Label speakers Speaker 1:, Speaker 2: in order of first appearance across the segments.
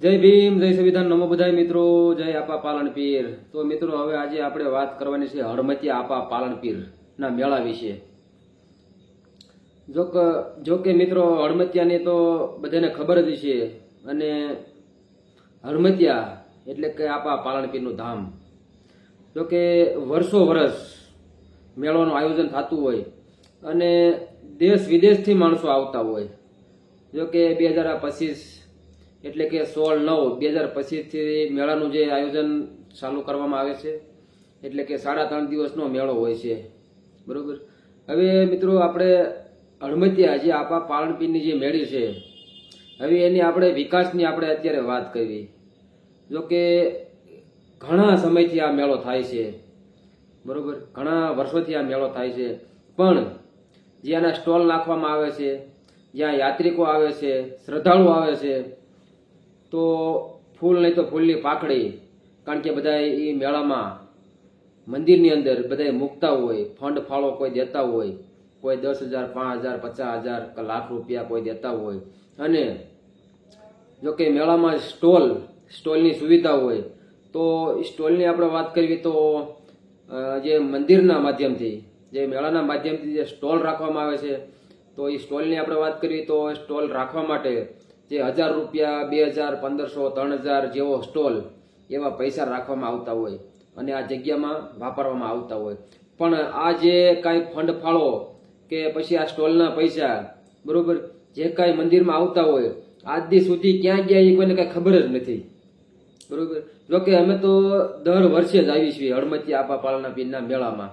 Speaker 1: જય ભીમ, જય સંવિધાન, નમો બધાય મિત્રો, જય આપા પાલન પીર. તો મિત્રો, હવે આજે આપણે વાત કરવાની છે હળમતિયા આપા પાલન ના મેળા વિશે. જો જો કે મિત્રો, હળમતિયાની તો બધાને ખબર જ છે અને હળમતિયા એટલે કે આપા પાલન પીરનું ધામ. જો કે વર્ષો વર્ષ મેળાનું આયોજન થતું હોય અને દેશ વિદેશથી માણસો આવતા હોય. જો કે બે હજાર પચીસ એટલે કે સોળ નવ બે હજાર પચીસથી મેળાનું જે આયોજન ચાલુ કરવામાં આવે છે. એટલે કે સાડા ત્રણ દિવસનો મેળો હોય છે. બરાબર? હવે મિત્રો આપણે હળમતિયા જે આપા પાલનપીરની જે મેળી છે, હવે એની આપણે વિકાસની આપણે અત્યારે વાત કરવી જો કે ઘણા સમયથી આ મેળો થાય છે. બરોબર? ઘણા વર્ષોથી આ મેળો થાય છે. પણ જ્યાંના સ્ટોલ નાખવામાં આવે છે, જ્યાં યાત્રિકો આવે છે શ્રદ્ધાળુ આવે છે તો ફૂલ નહીં તો ફૂલની પાકડી કારણ કે બધા એ મેળામાં મંદિરની અંદર બધા મૂકતા હોય, ફંડ ફાળો કોઈ દેતા હોય, કોઈ દસ હજાર, પાંચ હજાર, પચાસ હજાર કે લાખ રૂપિયા કોઈ દેતા હોય. અને જો કે મેળામાં સ્ટોલ, સ્ટોલની સુવિધા હોય, તો સ્ટોલની આપણે વાત કરવી તો જે મંદિરના માધ્યમથી, જે મેળાના માધ્યમથી જે સ્ટોલ રાખવામાં આવે છે, તો એ સ્ટોલની આપણે વાત કરીએ તો સ્ટોલ રાખવા માટે જે હજાર રૂપિયા, બે હજાર, પંદરસો, ત્રણ હજાર જેવો સ્ટોલ એવા પૈસા રાખવામાં આવતા હોય અને આ જગ્યામાં વાપરવામાં આવતા હોય. પણ આ જે કાંઈ ફંડ ફાળો કે પછી આ સ્ટોલના પૈસા, બરોબર, જે કાંઈ મંદિરમાં આવતા હોય આજ સુધી ક્યાં ગયા એ કોઈને કાંઈ ખબર જ નથી. બરોબર? જોકે અમે તો દર વર્ષે જ આવી છીએ હળમતી આપા પાલના પીરના મેળામાં.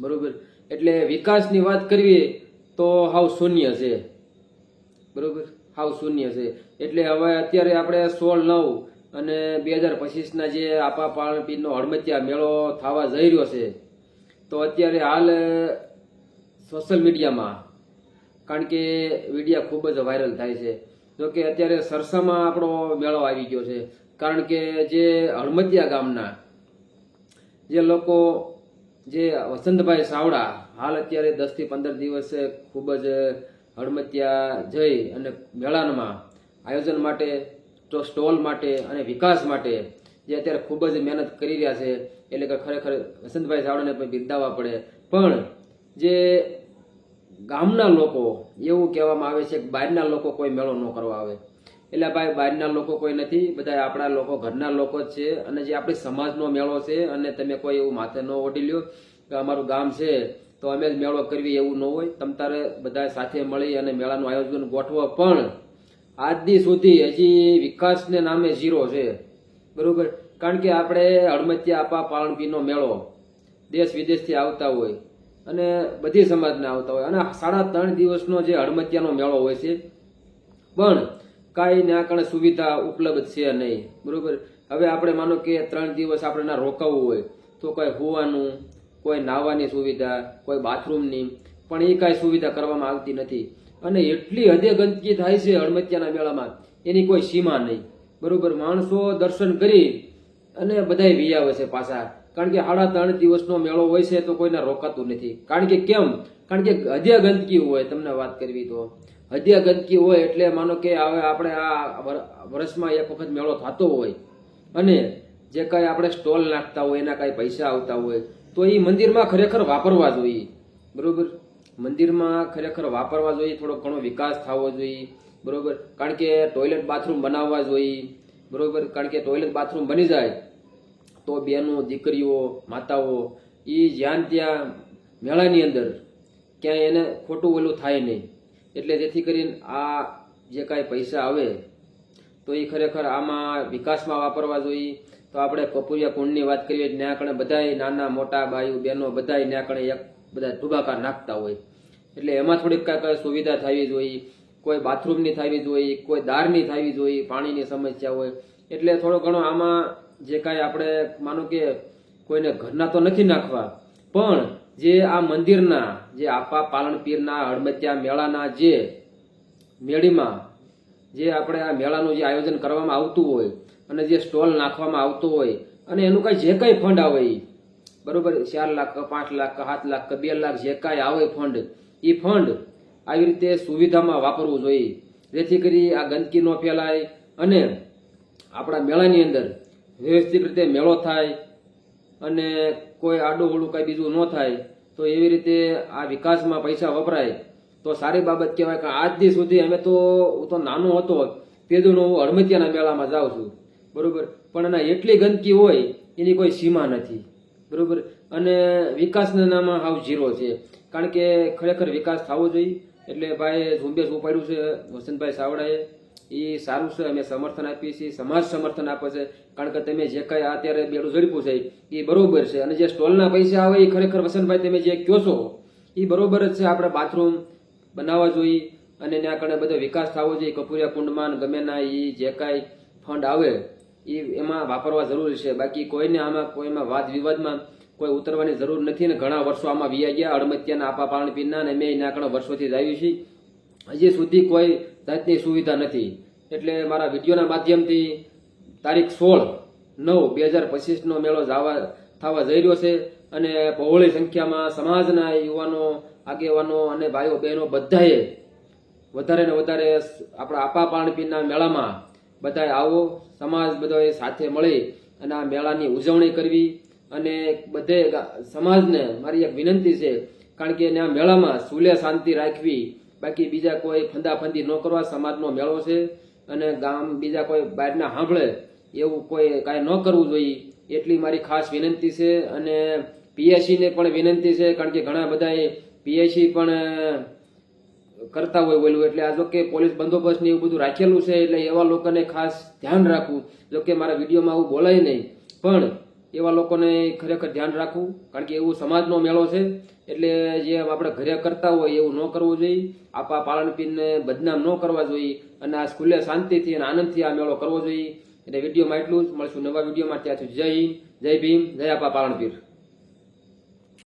Speaker 1: બરોબર? એટલે વિકાસની વાત કરવી તો હાવ શૂન્ય છે. બરોબર? હાવ શૂન્ય છે. એટલે હવે અત્યારે આપણે સોળ નવ અને બે હજાર પચીસના જે આપા પાણપીરનો પીરનો હળમતિયા મેળો થવા જઈ રહ્યો છે. તો અત્યારે હાલ સોશિયલ મીડિયામાં કારણ કે વિડીયા ખૂબ જ વાયરલ થાય છે. જો કે અત્યારે સરસામાં આપણો મેળો આવી ગયો છે. કારણ કે જે હળમતિયા ગામના, જે લોકો, જે વસંતભાઈ સાવડા હાલ અત્યારે દસથી પંદર દિવસે ખૂબ જ હળમતિયા જઈ અને મેળાનમાં આયોજન માટે, તો સ્ટોલ માટે અને વિકાસ માટે જે અત્યારે ખૂબ જ મહેનત કરી રહ્યા છે, એટલે કે ખરેખર વસંતભાઈ ઝાવડાને પણ બિરદાવવા પડે. પણ જે ગામના લોકો, એવું કહેવામાં આવે છે કે બહારના લોકો કોઈ મેળો ન કરવા આવે. એટલે ભાઈ, બહારના લોકો કોઈ નથી બધા આપણા લોકો, ઘરના લોકો જ છે, અને જે આપણી સમાજનો મેળો છે, અને તમે કોઈ એવું માથે ન ઓઢી લ્યો કે અમારું ગામ છે તો અમે જ મેળો કરવી એવું ન હોય. તમ તારે બધા સાથે મળી અને મેળાનું આયોજન ગોઠવો. પણ આજની સુધી હજી વિકાસને નામે ઝીરો છે. બરાબર? કારણ કે આપણે હળમતિયા આપા પાલણપીનો મેળો દેશ વિદેશથી આવતા હોય અને બધી સમાજના આવતા હોય. અને સાડા ત્રણ દિવસનો જે હળમતિયાનો મેળો હોય છે. પણ કાંઈ ના કારણે સુવિધા ઉપલબ્ધ છે નહીં. બરાબર? હવે આપણે માનો કે ત્રણ દિવસ આપણે ના રોકાવવું હોય તો કાંઈ હોવાનું કોઈ નાહવાની સુવિધા, કોઈ બાથરૂમની, પણ એ કાંઈ સુવિધા કરવામાં આવતી નથી. અને એટલી હદે ગંદકી થાય છે હળમતિયાના મેળામાં એની કોઈ સીમા નહીં. બરોબર, માણસો દર્શન કરી અને બધાય વી આવે છે પાછા. કારણ કે સાડા ત્રણ દિવસનો મેળો હોય છે તો કોઈને રોકાતું નથી. કારણ કે કેમ? કારણ કે હદે ગંદકી હોય, તમને વાત કરવી તો. હદ્યા ગંદકી હોય એટલે માનો કે હવે આપણે આ વર- વર્ષમાં એક વખત મેળો થતો હોય. અને જે કાંઈ આપણે સ્ટોલ નાખતા હોય, એના કાંઈ પૈસા આવતા હોય તો એ મંદિરમાં ખરેખર વાપરવા જોઈએ. બરોબર? મંદિરમાં ખરેખર વાપરવા જોઈએ, થોડો ઘણો વિકાસ થવો જોઈએ. બરોબર? કારણ કે ટોયલેટ બાથરૂમ બનાવવા જોઈએ. બરોબર? કારણ કે ટોયલેટ બાથરૂમ બની જાય, તો બહેનો દીકરીઓ, માતાઓ એ જ્યાં ત્યાં મેળાની અંદર ક્યાંય એને ખોટું ઓલું થાય નહીં. એટલે જેથી કરીને આ જે કાંઈ પૈસા આવે, તો એ ખરેખર આમાં વિકાસમાં વાપરવા જોઈએ. તો આપણે કપુરિયા કુંડની વાત કરીએ ત્યાં કણે બધાય નાના, મોટા બાયું બહેનો બધાય ત્યાં કણે એક બધા ઢુબાકાર નાખતા હોય. એટલે એમાં થોડીક કાંઈક સુવિધા થવી જોઈએ. કોઈ બાથરૂમની થવી જોઈએ, કોઈ દારની થવી જોઈએ, પાણીની સમસ્યા હોય. એટલે થોડો ઘણો આમાં જે કાંઈ આપણે માનો કે કોઈને ઘરના તો નથી નાખવા, પણ જે આ મંદિરના, જે આપા પાલન પીરના હળમતિયા મેળાના જે મેળીમાં, જે આપણે આ મેળાનું જે આયોજન કરવામાં આવતું હોય અને જે સ્ટોલ નાખવામાં આવતો હોય, અને એનું કાંઈ જે કાંઈ ફંડ આવે એ બરોબર? ચાર લાખ કે પાંચ લાખ કે સાત લાખ કે બે લાખ જે કાંઈ આવે ફંડ એ ફંડ આવી રીતે સુવિધામાં વાપરવું જોઈએ. જેથી કરી આ ગંદકી ન ફેલાય અને આપણા મેળાની અંદર વ્યવસ્થિત રીતે મેળો થાય અને કોઈ આડું ઓળું કાંઈ બીજું ન થાય, તો એવી રીતે આ વિકાસમાં પૈસા વપરાય. તો સારી બાબત કહેવાય કે આજ દી સુધી અમે તો, હું તો નાનો હતો તે દુનો હું હળમતિયાના મેળામાં જાઉં છું. બરોબર? પણ એના એટલી ગંદકી હોય, એની કોઈ સીમા નથી. બરાબર? અને વિકાસના નામાં હાવ ઝીરો છે. કારણ કે ખરેખર વિકાસ થવો જોઈએ. એટલે ભાઈ ઝુંબેશ ઉપાડ્યું છે, વસંતભાઈ સાવડાએ. એ સારું છે, અમે સમર્થન આપીએ છીએ, સમાજ સમર્થન આપે છે. કારણ કે તમે જે કાંઈ અત્યારે બેડું ઝડપ્યું છે, એ બરોબર છે. અને જે સ્ટોલના પૈસા આવે, એ ખરેખર વસંતભાઈ તમે જે કહો છો, એ બરોબર જ છે આપણે બાથરૂમ બનાવવા જોઈએ. અને ત્યાં કારણે બધો વિકાસ થવો જોઈએ. કપૂરિયા કુંડમાં ગમે ના એ જે કાંઈ ફંડ આવે એ એમાં વાપરવા જરૂરી છે. બાકી કોઈને આમાં, કોઈમાં વાદ વિવાદમાં કોઈ ઉતરવાની જરૂર નથી ને ઘણા વર્ષો આમાં વિયા ગયા, અડમત્યાના આપા પાલનપીરના ને મેં એના કણે વર્ષોથી જ આવ્યું છે. હજી સુધી કોઈ જાતની સુવિધા નથી. એટલે મારા વિડીયોના માધ્યમથી તારીખ સોળ નવ બે હજાર પચીસનો મેળો જવા, થવા જઈ રહ્યો છે અને બહોળી સંખ્યામાં સમાજના યુવાનો, આગેવાનો અને ભાઈઓ બહેનો બધાએ વધારે ને વધારે આપણા આપા પાણીપીના મેળામાં બધાએ આવો, સમાજ બધાએ સાથે મળી અને આ મેળાની ઉજવણી કરવી અને બધે સમાજને મારી એક વિનંતી છે, કારણ કે આ મેળામાં સુલે શાંતિ રાખવી. બાકી બીજા કોઈ ફંદાફંદી ન કરવા સમાજનો મેળો છે અને ગામ બીજા કોઈ બહારના સાંભળે એવું કોઈ કાંઈ ન કરવું જોઈએ એટલી મારી ખાસ વિનંતી છે અને પીએસસીને પણ વિનંતી છે, કારણ કે ઘણા બધાએ પીએસસી પણ કરતા હોય વહેલું એટલે આ જો કે પોલીસ બંદોબસ્ત ને એવું બધું રાખેલું છે, એટલે એવા લોકોને ખાસ ધ્યાન રાખવું. જો કે મારા વિડીયોમાં આવું બોલાય નહીં. પણ એવા લોકોને ખરેખર ધ્યાન રાખવું, કારણ કે એવું સમાજનો મેળો છે. એટલે જે આપણે ઘરે કરતા હોય એવું ન કરવું જોઈએ. આપા પાલનપીરને બદનામ ન કરવા જોઈએ. અને આ સ્કૂલે શાંતિથી અને આનંદથી આ મેળો કરવો જોઈએ. એટલે વિડીયોમાં એટલું જ. મળશું નવા વિડીયોમાં. ત્યાં સુધી જય હિન્દ, જય ભીમ, જય આપા પાલનપીર